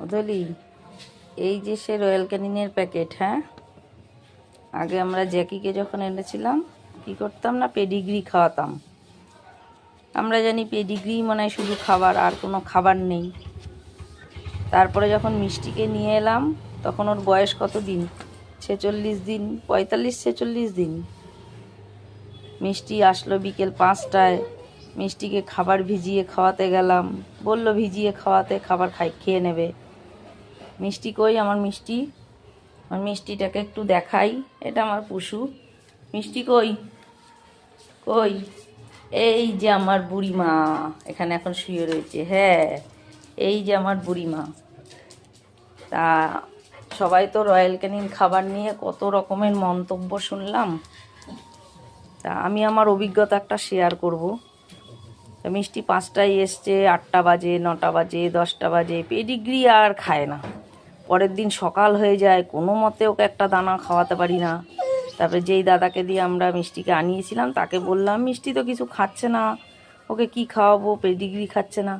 অদলি, এই যে সে royal ক্যানিনের packet হ্যাঁ? আগে আমরা জ্যাকিকে যখন এনেছিলাম, কি করতাম না, পেডিগ্রি খাওয়াতাম। আমরা জানি পেডিগ্রি মনে শুধু খাবার, আর কোনো খাবার নেই। তারপরে যখন মিষ্টিকে নিয়ে এলাম, তখন ওর বয়স কত দিন? ছেচল্লিশ দিন, পঁয়তাল্লিশ, ছেচল্লিশ দিন। মিষ্টি আসলো বিকেল পাঁচটায়, মিষ্টিকে খাবার ভিজিয়ে খাওয়াতে গেলাম। বলল, ভিজিয়ে খাওয়াতে, খাবার খাই, খেয়ে নেবে। মিষ্টি কই, আমার মিষ্টি। আমার মিষ্টিটাকে একটু দেখাই, এটা আমার পশু মিষ্টি কই? কই? এই যে আমার বুড়িমা, এখানে এখন শুয়ে রয়েছে হ্যাঁ। এই যে আমার বুড়িমা। তা সবাই তো রয়্যাল ক্যানিন খাবার নিয়ে কত রকমের মন্তব্য শুনলাম। তা আমি আমার অভিজ্ঞতা একটা শেয়ার করব। মিষ্টি পাঁচটায় এসছে, আটটা বাজে, নটা বাজে, দশটা বাজে পেডিগ্রি আর খায় না। পরের দিন সকাল হয়ে যায়, কোনো মতে ওকে একটা দানা খাওয়াতে পারি না। তারপরে যেই দাদাকে দিয়ে আমরা মিষ্টিকে আনিয়েছিলাম, তাকে বললাম, মিষ্টি তো কিছু খাচ্ছে না, ওকে কি খাওয়াবো, পেডিগ্রি খাচ্ছে না।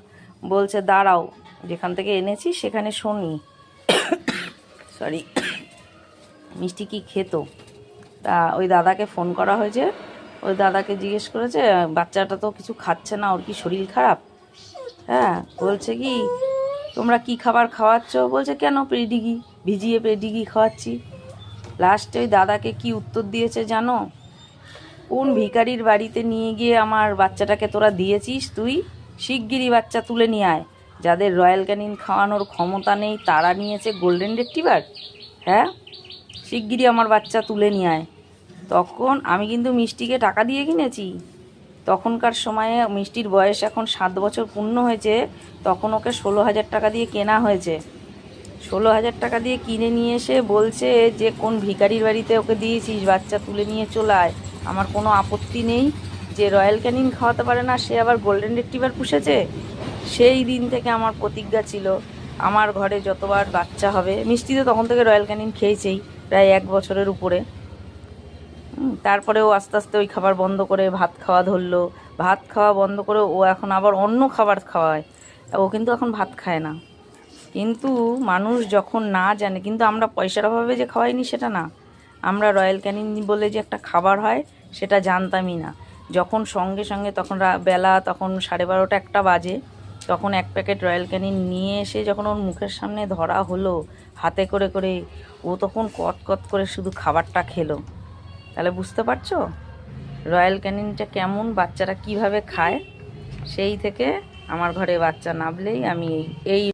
বলছে, দাঁড়াও, যেখান থেকে এনেছি সেখানে শুনি। সরি মিষ্টি কি খেত? তা ওই দাদাকে ফোন করা হয়েছে। ওই দাদাকে জিজ্ঞেস করেছে, বাচ্চাটা তো কিছু খাচ্ছে না, ওর কি শরীর খারাপ? হ্যাঁ বলছে কি তোমরা কি খাবার খাওয়াচ্ছ? বলছে, কেন পেডিগি? ভিজিয়ে পেডিগি খাওয়াচ্ছি। লাস্টে ওই দাদাকে কি উত্তর দিয়েছে জানো? কোন ভিখারির বাড়িতে নিয়ে গিয়ে আমার বাচ্চাটাকে তোরা দিয়েছিস তুই? শিগগিরই বাচ্চা তুলে নিয়ে আয়। যাদের রয়্যাল ক্যানিন খাওয়ানোর ক্ষমতা নেই, তারা নিয়েছে গোল্ডেন রেক্টিভার হ্যাঁ? শিগগিরই আমার বাচ্চা তুলে নিয়ে আয়। তখন আমি কিন্তু মিষ্টিকে টাকা দিয়ে কিনেছি। তখনকার সময়ে মিষ্টির বয়স এখন সাত বছর পূর্ণ হয়েছে, তখন ওকে ষোলো হাজার টাকা দিয়ে কেনা হয়েছে। ষোলো হাজার টাকা দিয়ে কিনে নিয়ে এসে বলছে যে, কোন ভিখারির বাড়িতে ওকে দিয়েছিস? বাচ্চা তুলে নিয়ে চলায় আমার কোনো আপত্তি নেই। যে রয়্যাল ক্যানিন খাওয়াতে পারে না, সে আবার গোল্ডেন রেক্টিভার পুষেছে? সেই দিন থেকে আমার প্রতিজ্ঞা ছিল, আমার ঘরে যতবার বাচ্চা হবে, মিষ্টি তো তখন থেকে রয়্যাল ক্যানিন খেয়েছেই, প্রায় এক বছরের উপরে। তারপরেও আস্তে আস্তে ওই খাবার বন্ধ করে ভাত খাওয়া ধরলো। ভাত খাওয়া বন্ধ করে ও এখন আবার অন্য খাবার খাওয়ায়। ও কিন্তু এখন ভাত খায় না। কিন্তু মানুষ যখন না জানে, কিন্তু আমরা পয়সার অভাবে যে খাওয়াইনি সেটা না। আমরা রয়্যাল ক্যানিন বলে যে একটা খাবার হয়, সেটা জানতামই না। যখন সঙ্গে সঙ্গে তখন বেলা তখন সাড়ে বারোটা একটা বাজে, তখন এক প্যাকেট রয়্যাল ক্যানিন নিয়ে এসে যখন ওর মুখের সামনে ধরা হলো, হাতে করে করে, ও তখন কট করে শুধু খাবারটা খেলো। তাহলে বুঝতে পারছ? রয়্যাল ক্যানিনটা কেমন, বাচ্চারা কীভাবে খায়, সেই থেকে আমার ঘরে বাচ্চা নামলেই আমি এই